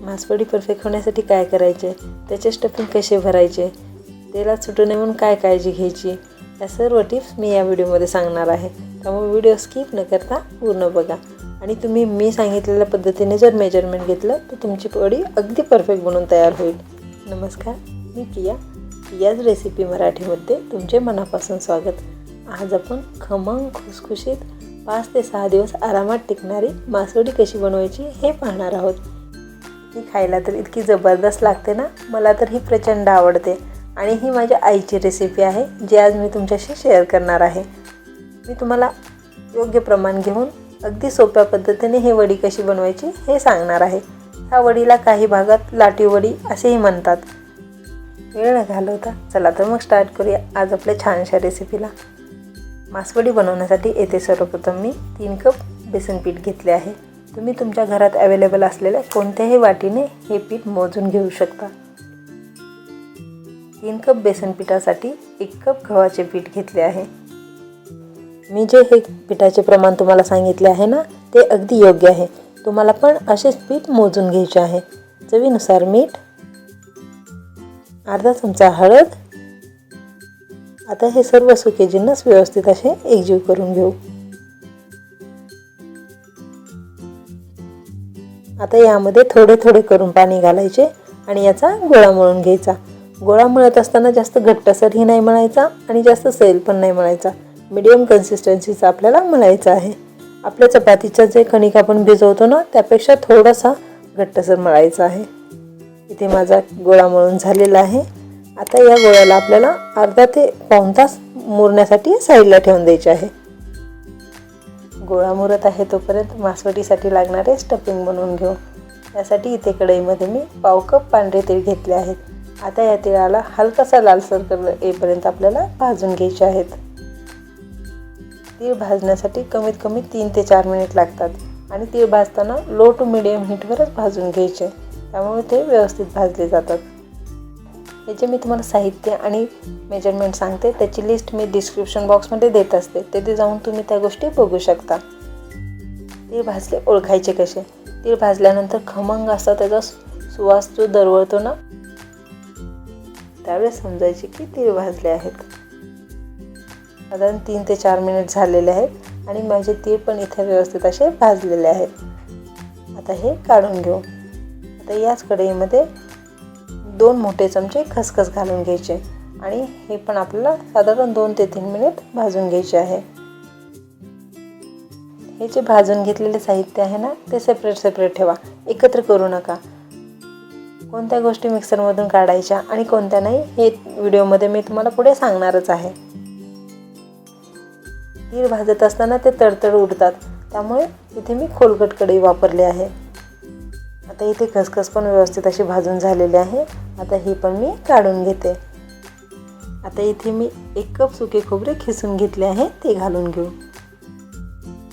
Masvadi perfect होण्यासाठी काय करायचे? त्याचे स्टफिंग कसे भरायचे? तेलात सुटू नये म्हणून काय काळजी घ्यायची? या सर्व टिप्स मी या व्हिडिओमध्ये सांगणार आहे. त्यामुळे व्हिडिओ स्किप न करता पूर्ण बघा. आणि तुम्ही मी सांगितलेल्या पद्धतीने जर मेजरमेंट घेतलं तर तुमची वडी अगदी परफेक्ट बनून तयार होईल. नमस्कार मी प्रिया. याच रेसिपी मराठीमध्ये तुमचे मनापासून स्वागत. आज आपण खमंग खुसखुशीत पाच ते सहा दिवस आरामात टिकणारी मासवडी कशी बनवायची हे पाहणार आहोत. ही खायला तर इतकी जबरदस्त लागते ना. मला तर ही प्रचंड आवडते. आणि ही माझ्या आईची रेसिपी आहे जी आज मी तुमच्याशी शेअर करणार आहे. मी तुम्हाला योग्य प्रमाण घेऊन अगदी सोप्या पद्धतीने ही वडी कशी बनवायची हे सांगणार आहे. ह्या वडीला काही भागात लाटी वडी असेही म्हणतात. वेळ न घालवता चला तर मग स्टार्ट करूया आज आपल्या छानशा रेसिपीला मासवडी बनवण्यासाठी येथे सर्वप्रथम मी तीन कप बेसन पीठ घेतले आहे. तुम्ही तुमच्या घरात अवेलेबल असलेल्या कोणत्याही वाटीने हे पीठ मोजून घेऊ शकता. तीन कप बेसन पिठासाठी एक कप गव्हाचे पीठ घेतले आहे. मी जे हे पिठाचे प्रमाण तुम्हाला सांगितले आहे ना ते अगदी योग्य आहे. तुम्हाला पण असेच पीठ मोजून घ्यायचे आहे. चवीनुसार मीठ अर्धा चमचा हळद. आता हे सर्व सुके जिन्नस व्यवस्थित असे एकजीव करून घेऊ. आता यामध्ये थोडे थोडे करून पाणी घालायचे आणि याचा गोळा मळून घ्यायचा. गोळा मळत असताना जास्त घट्टसरही नाही म्हणायचा आणि जास्त सैल पण नाही म्हणायचा. मिडियम कन्सिस्टन्सीचा आपल्याला मळायचा आहे. आपल्या चपातीच्या जे कणिक आपण भिजवतो ना त्यापेक्षा थोडासा घट्टसर मळायचा आहे. इथे माझा गोळा मळून झालेला आहे. आता या गोळ्याला आपल्याला अर्धा ते पाऊण तास मुरण्यासाठी साईडला ठेवून द्यायचे आहे. गोळा मुरत आहे तोपर्यंत मासवटीसाठी लागणारे स्टफिंग बनवून घेऊ. त्यासाठी इथे कढईमध्ये मी पाव कप पांढरे तीळ घेतले आहेत. आता या तिळाला हलकासा लालसर कलर येईपर्यंत आपल्याला भाजून घ्यायचे आहेत. तीळ भाजण्यासाठी कमीत कमी तीन ते चार मिनिट लागतात आणि तीळ भाजताना लो टू मिडियम हीटवरच भाजून घ्यायचे. त्यामुळे ते व्यवस्थित भाजले जातात. हे जे मी तुम्हाला साहित्य आणि मेजरमेंट सांगते त्याची लिस्ट मी डिस्क्रिप्शन बॉक्समध्ये देत असते. तिथे जाऊन तुम्ही त्या गोष्टी बघू शकता. तीळ भाजले ओळखायचे कसे? तीळ भाजल्यानंतर खमंग असा त्याचा सुवास जो दरवळतो ना त्यावेळेस समजायचे की तीळ भाजले आहेत. साधारण तीन ते चार मिनिट झालेले आहेत आणि माझे तीळ पण इथे व्यवस्थित असे भाजलेले आहेत. आता हे काढून घेऊ. आता याच कढईमध्ये दोन मोठे चमचे खसखस घालून घ्यायचे आणि हे पण आपल्याला साधारण दोन ते तीन मिनिट भाजून घ्यायचे आहे. हे जे भाजून घेतलेले साहित्य आहे ना ते सेपरेट सेपरेट ठेवा. एकत्र करू नका. कोणत्या गोष्टी मिक्सरमधून काढायच्या आणि कोणत्या नाही हे व्हिडिओमध्ये मी तुम्हाला पुढे सांगणारच आहे. तीळ भाजत असताना ते तडतड उडतात. त्यामुळे इथे मी खोलकट कढई वापरली आहे. आता इथे खसखस पण व्यवस्थित अशी भाजून झालेली आहे. आता ही पण मी काढून घेते. आता इथे मी एक कप सुके खोबरे खिसून घेतले आहे ते घालून घेऊ.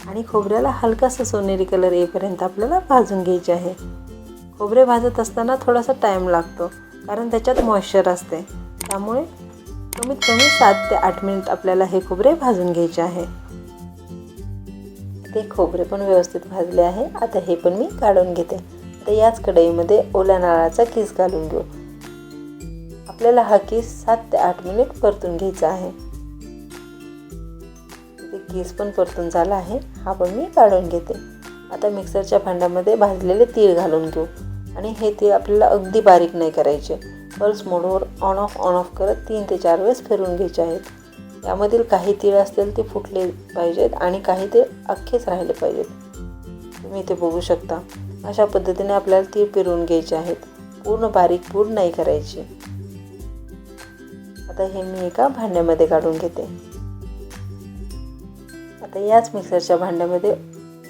आणि खोबऱ्याला हलकासा सोनेरी कलर येईपर्यंत आपल्याला भाजून घ्यायचे आहे. खोबरे भाजत असताना थोडासा टाईम लागतो कारण त्याच्यात मॉइश्चर असते. त्यामुळे कमीत कमी सात ते आठ मिनिट आपल्याला हे खोबरे भाजून घ्यायचे आहे. ते खोबरे पण व्यवस्थित भाजले आहे. आता हे पण मी काढून घेते. तर याच कढईमध्ये ओल्या नारळाचा किस घालून घेऊ. आपल्याला हा किस सात ते आठ मिनिट परतून घ्यायचा आहे. ते किस पण परतून झाला आहे. हा पण मी काढून घेते. आता मिक्सरच्या भांड्यामध्ये भाजलेले तीळ घालून घेऊ. आणि हे तीळ आपल्याला अगदी बारीक नाही करायचे. पल्स मोडवर ऑन ऑफ ऑन ऑफ करत तीन ते चार वेळेस फिरून घ्यायचे आहेत. यामधील काही तीळ असतील ते फुटले पाहिजेत आणि काही ते अख्खेच राहिले पाहिजेत. तुम्ही इथे बघू शकता. अशा पद्धतीने आपल्याला ती पिरवून घ्यायचे आहेत. पूर्ण बारीक पूड नाही करायची. आता हे मी एका भांड्यामध्ये काढून घेते. आता याच मिक्सरच्या भांड्यामध्ये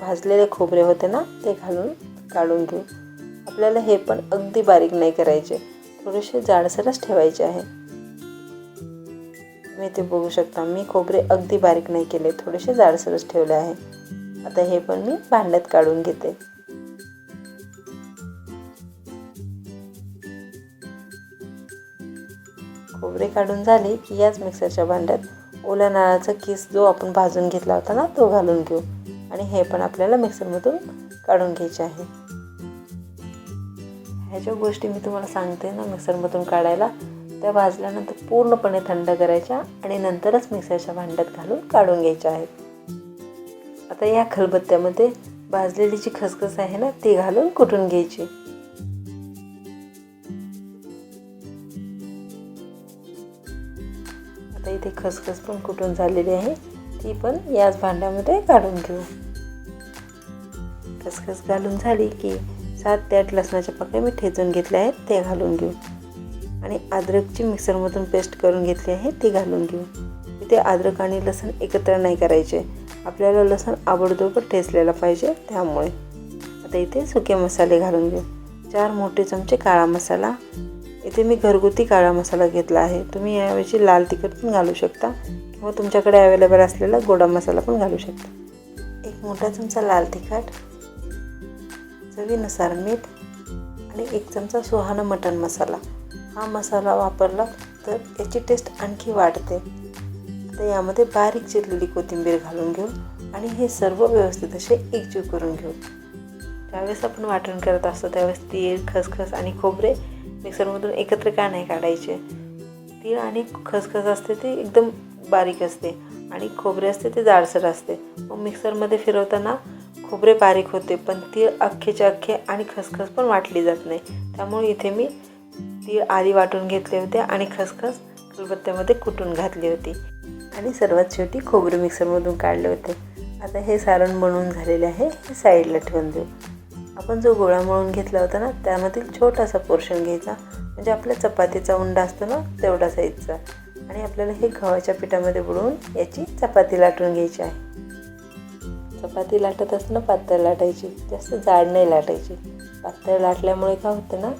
भाजलेले खोबरे होते ना ते घालून काढून घेऊ. आपल्याला हे पण अगदी बारीक नाही करायचे. थोडेसे जाडसरच ठेवायचे आहे. मी ते बघू शकता मी खोबरे अगदी बारीक नाही केले थोडेसे जाडसरच ठेवले आहे. आता हे पण मी भांड्यात काढून घेते. खोबरे काढून झाले की याच मिक्सरच्या भांड्यात ओल्या नारळाचा किस जो आपण भाजून घेतला होता ना तो घालून घेऊ. आणि हे पण आपल्याला मिक्सरमधून काढून घ्यायचे आहे. ह्या ज्या गोष्टी मी तुम्हाला सांगते ना मिक्सरमधून काढायला त्या भाजल्यानंतर पूर्णपणे थंड करायच्या आणि नंतरच मिक्सरच्या भांड्यात घालून काढून घ्यायच्या आहेत. आता या खलबत्त्यामध्ये भाजलेली जी खसखस आहे ना ती घालून कुटून घ्यायची? आता इथे खसखस पण कुटून झालेली आहे ती पण याच भांड्यामध्ये काढून घेऊ. खसखस घालून झाली की सात ते आठ लसणाच्या पाकळ्या मी ठेचून घेतल्या आहेत ते घालून घेऊ. आणि अद्रकची मिक्सरमधून पेस्ट करून घेतली आहे ती घालून घेऊ. इथे अद्रक आणि लसण एकत्र नाही करायचे. आपल्याला लसण आवडतोबर ठेचलेला पाहिजे त्यामुळे. आता इथे सुके मसाले घालून घेऊ. चार मोठे चमचे काळा मसाला इथे मी घरगुती काळा मसाला घेतला आहे. तुम्ही याऐवजी लाल तिखट पण घालू शकता किंवा तुमच्याकडे अवेलेबल असलेला गोडा मसाला पण घालू शकता. एक मोठा चमचा लाल तिखट चवीनुसार मीठ आणि एक चमचा सुहाणा मटण मसाला. हा मसाला वापरला तर याची टेस्ट आणखी वाढते. आता यामध्ये बारीक चिरलेली कोथिंबीर घालून घेऊ आणि हे सर्व व्यवस्थित असे एकजीव करून घेऊ. ज्यावेळेस आपण वाटण करत असतो त्यावेळेस तीळ खसखस आणि खोबरे मिक्सरमधून एकत्र का नाही काढायचे? तीळ आणि खसखस असते ते एकदम बारीक असते आणि खोबरे असते ते जाडसर असते. मग मिक्सरमध्ये फिरवताना खोबरे बारीक होते पण तीळ अख्खेचे अख्खे आणि खसखस पण वाटली जात नाही. त्यामुळे इथे मी तीळ आधी वाटून घेतले होते आणि खसखस खलबत्त्यामध्ये कुटून घातली होती आणि सर्वात शेवटी खोबरे मिक्सरमधून काढले होते. आता हे सारण बनवून झालेले आहे हे साईडला ठेवून देऊ. आपण जो गोळा मळून घेतला होता ना त्यामधील छोटासा पोर्शन घ्यायचा. म्हणजे आपल्या चपातीचा उंडा असतो ना तेवढा साईजचा आणि आपल्याला हे गव्हाच्या पिठामध्ये बुडवून याची चपाती लाटून घ्यायची आहे. चपाती लाटत असताना पातळ लाटायची जास्त जाड नाही लाटायची. पातळ लाटल्यामुळे काय होतं ना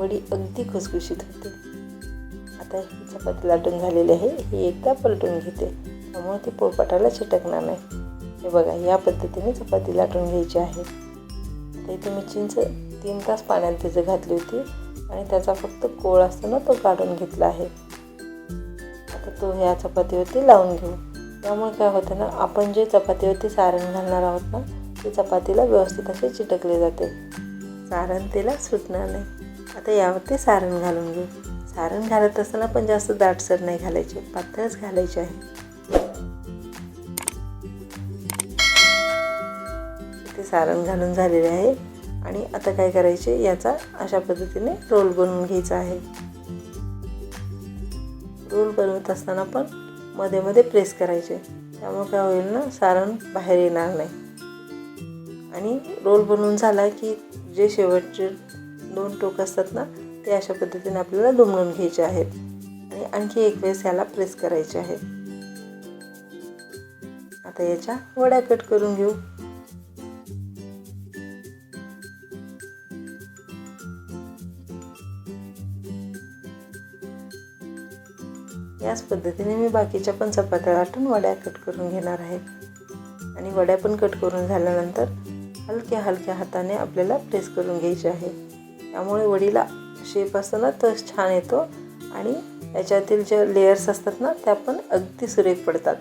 वडी अगदी खुसखुशीत होते. आता ही चपाती लाटून झालेली आहे ही एकदा पलटून घेते. त्यामुळे ती पोळपाटाला चिटकणार नाही. हे बघा या पद्धतीने चपाती लाटून घ्यायची आहे. आता इथे मी चिंच तीन तास पाण्यात भिजत घातली होती आणि त्याचा फक्त कोळ असतो ना तो काढून घेतला आहे. आता तो ह्या चपातीवरती लावून घेऊ. त्यामुळे काय होतं ना आपण जे चपातीवरती सारण घालणार आहोत ना ते चपातीला व्यवस्थित असे चिटकले जाते. सारण तिला सुटणार नाही. आता यावरती सारण घालून घेऊ. सारण घालत असताना पण जास्त दाटसर नाही घालायचे पातळच घालायचे आहे. सारण घालून झालेले आहे. आणि आता काय करायचे याचा अशा पद्धतीने रोल बनवून घ्यायचा आहे. रोल बनवत असताना पण मध्ये मध्ये प्रेस करायचे. त्यामुळे काय होईल ना सारण बाहेर येणार नाही. आणि रोल बनवून झाला की जे शेवटचे दोन टोक असतात ना ते अशा पद्धतीने आपल्याला दुमडून घ्यायचे आहेत. आणि आणखी एक वेळेस याला प्रेस करायचे आहे आता याच्या वड्या कट करून घेऊ. याच पद्धतीने मी बाकीच्या पण चपात्या लाटून वड्या कट करून घेणार आहे. आणि वड्या पण कट करून झाल्यानंतर हलक्या हलक्या हाताने आपल्याला प्रेस करून घ्यायचे आहे. त्यामुळे वडीला शेप असतो ना तो छान येतो आणि याच्यातील ज्या लेयर्स असतात ना त्या पण अगदी सुरेख पडतात.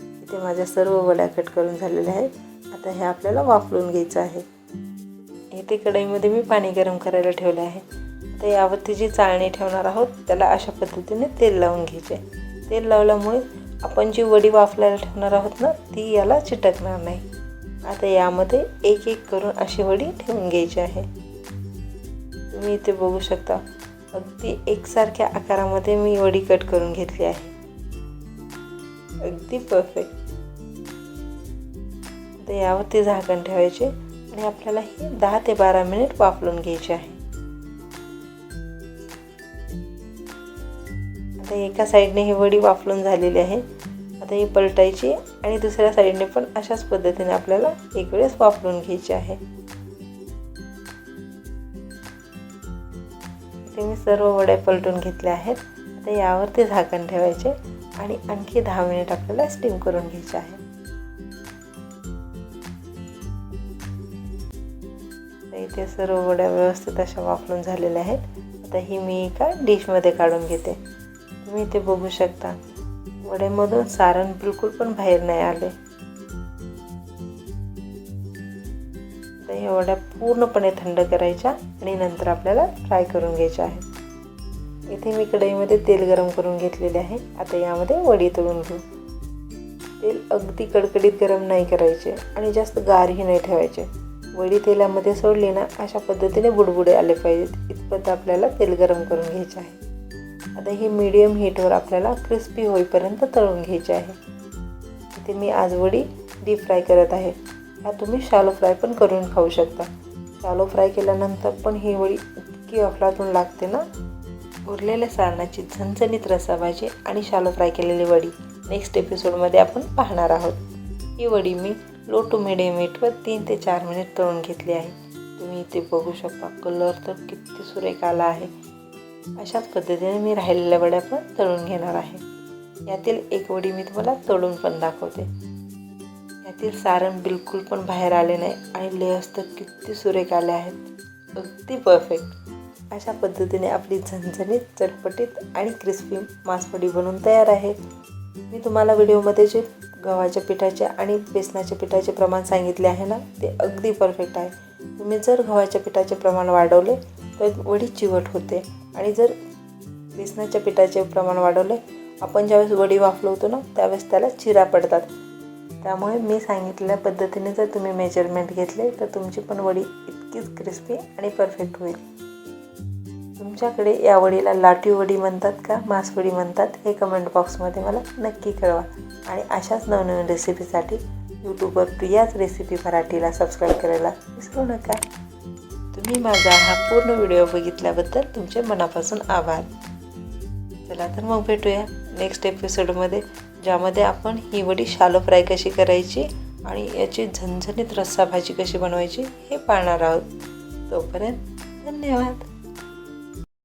इथे माझ्या सर्व वड्या कट करून झालेल्या आहेत. आता हे आपल्याला वापरून घ्यायचं आहे. इथे कढईमध्ये मी पाणी गरम करायला ठेवले आहे. तर यावरती जी चाळणी ठेवणार आहोत त्याला अशा पद्धतीने तेल लावून घ्यायचे. तेल लावल्यामुळे आपण जी वडी वाफलायला ठेवणार आहोत ना ती याला चिटकणार नाही. आता यामध्ये एक एक करून अशी वडी ठेवून घ्यायची आहे. तुम्ही इथे बघू शकता अगदी एकसारख्या आकारामध्ये मी वडी कट करून घेतली आहे. अगदी परफेक्ट तर यावरती झाकण ठेवायचे आणि आपल्याला ही दहा ते बारा मिनिट वाफलून घ्यायची आहे. आता एका साईडने ही वडी वाफलून झालेली आहे. आता ही पलटायची आणि दुसऱ्या साईडने पण अशाच पद्धतीने आपल्याला एक वेळेस वाफलून घ्यायची आहे. इथे मी सर्व वड्या पलटून घेतल्या आहेत. आता यावरती झाकण ठेवायचे आणि आणखी दहा मिनिट आपल्याला स्टीम करून घ्यायचे आहे. इथे सर्व वड्या व्यवस्थित अशा वाफलून झालेल्या आहेत. आता ही मी एका डिशमध्ये काढून घेते. तुम्ही इथे बघू शकता. वड्यामधून सारण बिलकुल पण बाहेर नाही आले. तर या वड्या पूर्णपणे थंड करायच्या आणि नंतर आपल्याला फ्राय करून घ्यायच्या आहेत. इथे मी कढईमध्ये तेल गरम करून घेतलेले आहे. आता यामध्ये वडी तळून घेऊ. तेल अगदी कडकडीत गरम नाही करायचे आणि जास्त गारही नाही ठेवायचे. वडी तेलामध्ये सोडली ना अशा पद्धतीने बुडबुडे आले पाहिजेत. इतपत आपल्याला तेल गरम करून घ्यायचे आहे. आता ही मीडियम हीटवर आपल्याला क्रिस्पी होईपर्यंत तळून घ्यायचे आहे. इथे मी आज वडी डीप फ्राय करत आहे. ह्या तुम्ही शालो फ्राय पण करून खाऊ शकता. शालो फ्राय केल्यानंतर पण ही वडी इतकी अफलातून लागते ना. उरलेल्या सारणाची झणझणीत रसाभाजी आणि शालो फ्राय केलेली वडी नेक्स्ट एपिसोडमध्ये आपण पाहणार आहोत. ही वडी मी लो टू मिडियम हीटवर तीन ते चार मिनिट तळून घेतली आहे. तुम्ही इथे बघू शकता कलर तर किती सुरेख आला आहे. अशाच पद्धतीने मी राहिलेल्या वड्या पण तळून घेणार आहे. यातील एक वडी मी तुम्हाला तळून पण दाखवते. यातील सारण बिलकुल पण बाहेर आले नाही आणि लेयर्स तर किती सुरेख आले आहेत. अगदी परफेक्ट अशा पद्धतीने आपली झणझणीत चटपटीत आणि क्रिस्पी मासवडी बनवून तयार आहे. मी तुम्हाला व्हिडिओमध्ये जे गव्हाच्या पिठाचे आणि बेसनाच्या पिठाचे प्रमाण सांगितले आहे ना ते अगदी परफेक्ट आहे. तुम्ही जर गव्हाच्या पिठाचे प्रमाण वाढवले तर वडी चिवट होते. आणि जर बेसनाच्या पिठाचे प्रमाण वाढवले आपण ज्यावेळेस वडी वाफलवतो ना त्यावेळेस त्याला चिरा पडतात. त्यामुळे मी सांगितलेल्या पद्धतीने जर तुम्ही मेजरमेंट घेतले तर तुमची पण वडी इतकीच क्रिस्पी आणि परफेक्ट होईल. तुमच्याकडे या वडीला लाटी वडी म्हणतात का मासवडी म्हणतात हे कमेंट बॉक्समध्ये मला नक्की कळवा. आणि अशाच नवनवीन रेसिपीसाठी यूट्यूबवर प्रियाच रेसिपी मराठीला सबस्क्राईब करायला विसरू नका. तुम्ही माझा हा पूर्ण व्हिडिओ बघितल्याबद्दल तुमचे मनापासून आभार. चला तर मग भेटूया नेक्स्ट एपिसोडमध्ये ज्यामध्ये आपण ही वडी शालो फ्राय कशी करायची आणि याची झणझणीत रस्सा भाजी कशी बनवायची हे पाहणार आहोत. तोपर्यंत धन्यवाद.